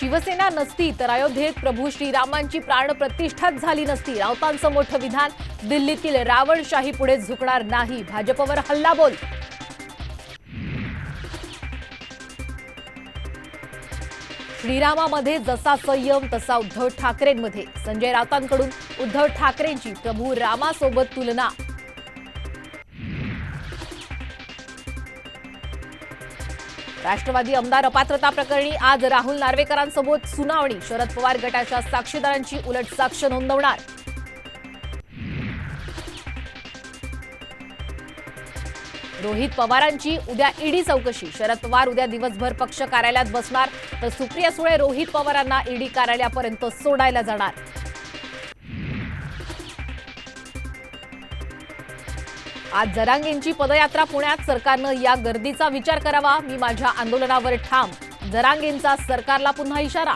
शिवसेना नसती तर अयोध्येत प्रभू श्रीरामांची प्राणप्रतिष्ठाच झाली नसती. राऊतांचं मोठं विधान दिल्लीतील रावणशाही पुढे झुकणार नाही. भाजपवर हल्लाबोल. श्रीरामामध्ये जसा संयम तसा उद्धव ठाकरेंमध्ये. संजय राऊतांकडून उद्धव ठाकरेंची प्रभू रामासोबत तुलना. राष्ट्रवादी आमदार अपात्रता प्रकरणी आज राहुल नार्वेकरांसोबत सुनावणी. शरद पवार गटाच्या साक्षीदारांची उलट साक्ष नोंदवणार. रोहित पवारांची उद्या ईडी चौकशी. शरद पवार उद्या दिवसभर पक्ष कार्यालयात बसणार तर सुप्रिया सुळे रोहित पवारांना ईडी कार्यालयापर्यंत सोडायला जाणार. आज जरांगेंची पदयात्रा पुण्यात सरकारनं या गर्दीचा विचार करावा मी माझ्या आंदोलनावर ठाम. जरांगेंचा सरकारला पुन्हा इशारा